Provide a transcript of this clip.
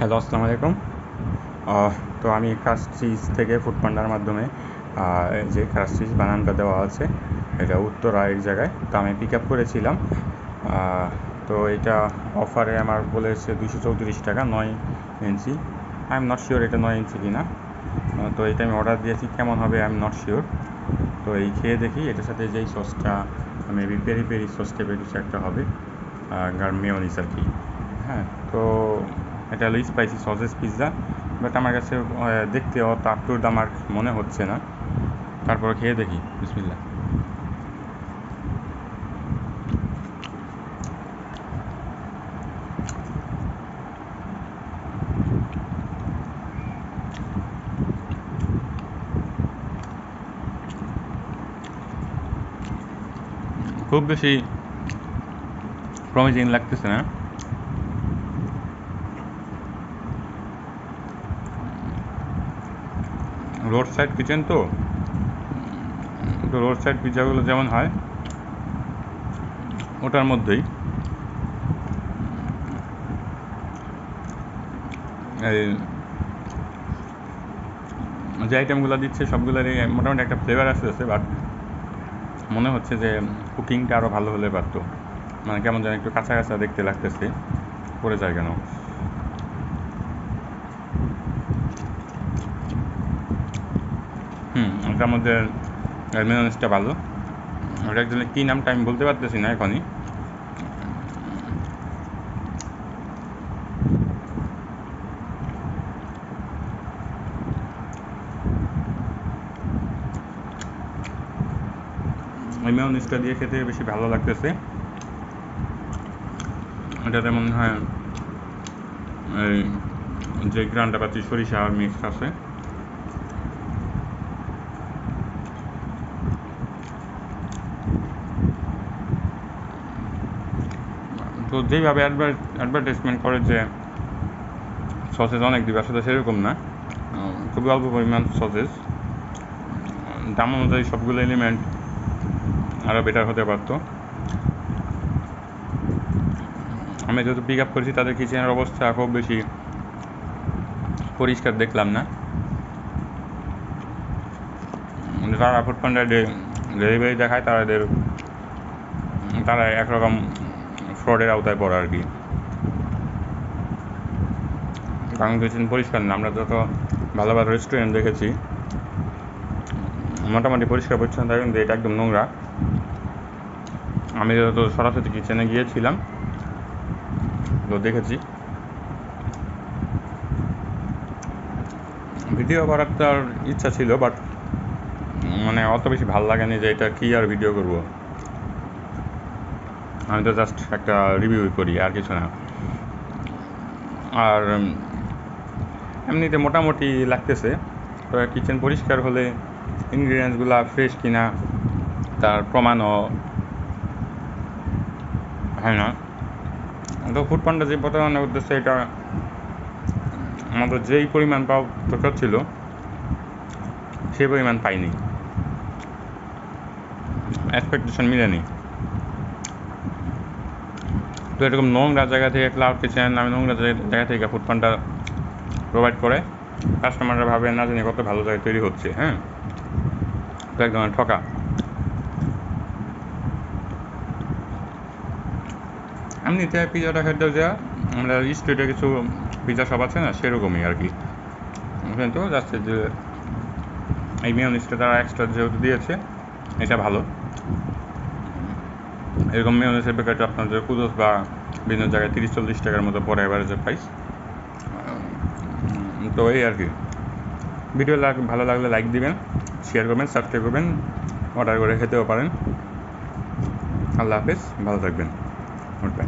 Hello, আসসালামু আলাইকুম। তো আমি চিজ থেকে ফুড পান্ডার মাধ্যমে যে চিজ বানানটা দেওয়া আছে, এটা উত্তরা এক জায়গায়। তো আমি পিক আপ করেছিলাম তো এটা অফারে আমার বলেছে দুশো চৌত্রিশ টাকা, নয় inch. I am not sure এটা নয় ইঞ্চি কিনা। তো এটা আমি অর্ডার দিয়েছি, কেমন হবে আই এম নট শিওর তো এই খেয়ে দেখি, এটার সাথে যেই সসটা মেবি পেরি পেরি সস টাইপের কিছু একটা হবে। আর মেয়নিস আর কি। হ্যাঁ তো এটা হলো স্পাইসি সসেস পিৎজা বাট আমার কাছে দেখতে অত আপ টু আমার মনে হচ্ছে না। তারপর খেয়ে দেখি বিসমিল্লা খুব বেশি প্রমিজিং লাগতেছে না। রোড সাইড কিচেন তো? তো রোড সাইড পিৎজাগুলো যেমন হয়, ওটার মধ্যেই। এই যে আইটেমগুলো দিচ্ছে, সবগুলোরই মোটামুটি একটা ফ্লেভার আসতেছে বাট মনে হচ্ছে যে কুকিংটা আরও ভালো হলে পারতো। মানে কেমন যেন একটু কাঁচা কাঁচা দেখতে লাগতেছে, পড়ে যায় কেন? ওটার মধ্যে মেয়নিজটা ভালো। ওটা একজনে কী নামটা আমি বলতে পারতেছি না এখনই। মেয়নিজটা দিয়ে খেতে বেশি ভালো লাগতেছে। এটাতে মনে হয়, এই যে গ্রানটা পাচ্ছি, সরিষা মিক্স আছে। তো যেভাবে অ্যাডভার্টাইজমেন্ট করে যে সসেজ অনেক দিবে আসলে সেরকম না। খুবই অল্প পরিমাণ সসেজ দাম অনুযায়ী সবগুলো এলিমেন্ট আরও বেটার হতে পারতো। আমি যেহেতু পিক আপ করেছি তাদের কিচেনের অবস্থা খুব বেশি পরিষ্কার দেখলাম না। যারা ফুড পান্ডার ডেলিভারি দেখায় তাদের তারা একরকম ফ্রডের আওতায় পড়ে আর কি। কারণ কিচেন পরিষ্কার না, আমরা যত ভালো ভালো রেস্টুরেন্ট দেখেছি, মোটামুটি পরিষ্কার পরিচ্ছন্ন থাকে কিন্তু এটা একদম নোংরা। আমি যত সরাসরি কিচেনে গিয়েছিলাম, তো দেখেছি। ভিডিও করার তো ইচ্ছা ছিল বাট মানে অত বেশি ভালো লাগেনি যে এটা কী আর ভিডিও করব। আমি তো জাস্ট একটা রিভিউ করি, আর কিছু না। আর এমনিতে মোটামুটি লাগতেছে। কিচেন পরিষ্কার হলে ইনগ্রিডিয়েন্টসগুলো ফ্রেশ কিনা, তার প্রমাণও হয় না। তো ফুড পান্ডা যে প্রতারণা উদ্দেশ্যে এটা আমাদের যেই পরিমাণ পাওয়া দরকার ছিল, সেই পরিমাণ পাইনি। এক্সপেকটেশন মিলেনি। তো এরকম নোংরা জায়গা থেকে ক্লাউড কিচেন আমি নোংরা জায়গা জায়গা থেকে ফুড পান্ডা প্রোভাইড করে কাস্টমাররা ভাবে না জানি কত ভালো জায়গায় তৈরি হচ্ছে হ্যাঁ? তো একদম ঠকা। আমি এমনিতে পিজাটা খেতে যা, আমরা স্ট্রিটে কিছু পিজা শপ আছে না, সেরকমই আর কি। কিন্তু যাচ্ছে যে, এই মেয়নিসটা তারা এক্সট্রা যেহেতু দিয়েছে, এটা ভালো। এরকম মেয়নিসের প্যাকেট আপনাদের কুদস বা বিভিন্ন জায়গায় তিরিশ, চল্লিশ টাকার মতো পরে অ্যাভারেজের প্রাইস তো এই আর কি। ভিডিও লাগ, ভালো লাগলে লাইক দিবেন শেয়ার করবেন সাবস্ক্রাইব করবেন অর্ডার করে খেতেও পারেন। আল্লাহ হাফেজ, ভালো থাকবেন। Good bye